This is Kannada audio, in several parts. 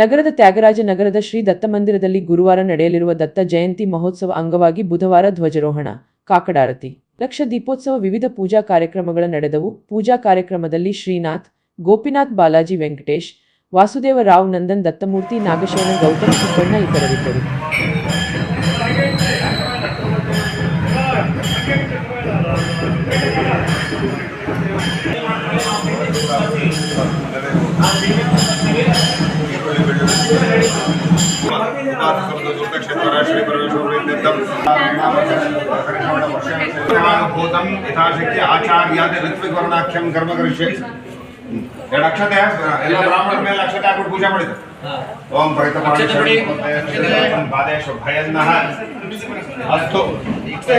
ನಗರದ ತ್ಯಾಗರಾಜ ನಗರದ ಶ್ರೀ ದತ್ತಮಂದಿರದಲ್ಲಿ ಗುರುವಾರ ನಡೆಯಲಿರುವ ದತ್ತ ಜಯಂತಿ ಮಹೋತ್ಸವ ಅಂಗವಾಗಿ ಬುಧವಾರ ಧ್ವಜಾರೋಹಣ. ಕಾಕಡಾರತಿ ಲಕ್ಷ ದೀಪೋತ್ಸವ ವಿವಿಧ ಪೂಜಾ ಕಾರ್ಯಕ್ರಮಗಳ ನಡೆದವು. ಪೂಜಾ ಕಾರ್ಯಕ್ರಮದಲ್ಲಿ ಶ್ರೀನಾಥ್, ಗೋಪಿನಾಥ್ ಬಾಲಾಜಿ ವೆಂಕಟೇಶ್, ವಾಸುದೇವ ರಾವ್ ನಂದನ್, ದತ್ತಮೂರ್ತಿ ನಾಗಶಯನ ಗೌತಮ್ ಸುಬ್ಬಣ್ಣ ಇತರರಿದ್ದರು. ಭೂತಂ ಯಥಾಶಕ್ತಿ ಆಚಾರ್ಯಾದಿ ಋತ್ವಿಕವರ್ಣಾಖ್ಯಂ ಕರ್ಮ ಕರಿಷ್ಯೆ. ಎರಡು ಅಕ್ಷತೆ ಎಲ್ಲ ಬ್ರಾಹ್ಮಣರ ಮೇಲೆ ಅಕ್ಷತೆ ಹಾಕ್ಬಿಟ್ಟು ಪೂಜೆ ಮಾಡಿದ್ರು. ಓಂ ಅಕ್ಷತೆ ಪಾದೇಶ ಭಯನ್ನಃ ಅಸ್ತು. ಇಷ್ಟೇ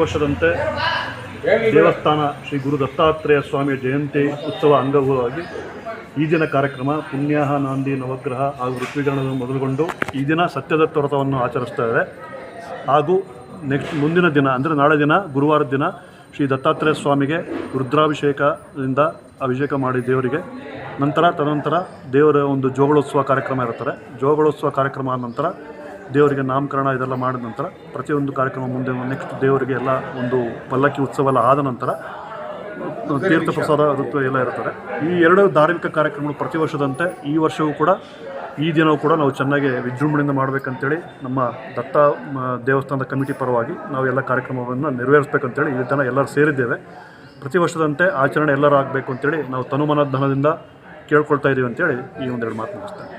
ವರ್ಷದಂತೆ ದೇವಸ್ಥಾನ ಶ್ರೀ ಗುರು ದತ್ತಾತ್ರೇಯ ಸ್ವಾಮಿ ಜಯಂತಿ ಉತ್ಸವ ಅಂಗವಾಗಿ ಈ ದಿನ ಕಾರ್ಯಕ್ರಮ ಪುಣ್ಯಾಹ ನಾಂದಿ ನವಗ್ರಹ ಹಾಗೂ ಋತ್ವಿಜನವನ್ನು ಮೊದಲುಗೊಂಡು ಈ ದಿನ ಸತ್ಯದತ್ತ ವ್ರತವನ್ನು ಆಚರಿಸ್ತಾ ಹಾಗೂ ನೆಕ್ಸ್ಟ್ ಮುಂದಿನ ದಿನ, ಅಂದರೆ ನಾಳೆ ದಿನ, ಗುರುವಾರದ ದಿನ, ಶ್ರೀ ದತ್ತಾತ್ರೇಯ ಸ್ವಾಮಿಗೆ ರುದ್ರಾಭಿಷೇಕದಿಂದ ಅಭಿಷೇಕ ಮಾಡಿ ದೇವರಿಗೆ. ನಂತರ ತದನಂತರ ದೇವರ ಒಂದು ಜೋಗಳೋತ್ಸವ ಕಾರ್ಯಕ್ರಮ ಇರುತ್ತಾರೆ ಜೋಗಳೋತ್ಸವ ಕಾರ್ಯಕ್ರಮ ಆದ ನಂತರ ದೇವರಿಗೆ ನಾಮಕರಣ ಇದೆಲ್ಲ ಮಾಡಿದ ನಂತರ ಪ್ರತಿಯೊಂದು ಕಾರ್ಯಕ್ರಮ ಮುಂದೆ ನೆಕ್ಸ್ಟ್ ದೇವರಿಗೆ ಎಲ್ಲ ಒಂದು ಪಲ್ಲಕ್ಕಿ ಉತ್ಸವ ಎಲ್ಲ ಆದ ನಂತರ ತೀರ್ಥ ಪ್ರಸಾದ ಎಲ್ಲ ಇರ್ತಾರೆ ಈ ಎರಡು ಧಾರ್ಮಿಕ ಕಾರ್ಯಕ್ರಮಗಳು ಪ್ರತಿ ವರ್ಷದಂತೆ ಈ ವರ್ಷವೂ ಕೂಡ ಈ ದಿನವೂ ಕೂಡ ನಾವು ಚೆನ್ನಾಗಿ ವಿಜೃಂಭಣೆಯಿಂದ ಮಾಡಬೇಕಂತೇಳಿ ನಮ್ಮ ದತ್ತ ದೇವಸ್ಥಾನದ ಕಮಿಟಿ ಪರವಾಗಿ ನಾವು ಎಲ್ಲ ಕಾರ್ಯಕ್ರಮವನ್ನು ನೆರವೇರಿಸ್ಬೇಕಂತೇಳಿ ಈ ದಿನ ಎಲ್ಲರೂ ಸೇರಿದ್ದೇವೆ. ಪ್ರತಿ ವರ್ಷದಂತೆ ಆಚರಣೆ ಎಲ್ಲರೂ ಆಗಬೇಕು ಅಂತೇಳಿ ನಾವು ತನುಮನ ಧನದಿಂದ ಕೇಳ್ಕೊಳ್ತಾ ಇದ್ದೀವಿ ಅಂತೇಳಿ ಈ ಒಂದೆರಡು ಮಾತು ಮುಗಿಸ್ತೇನೆ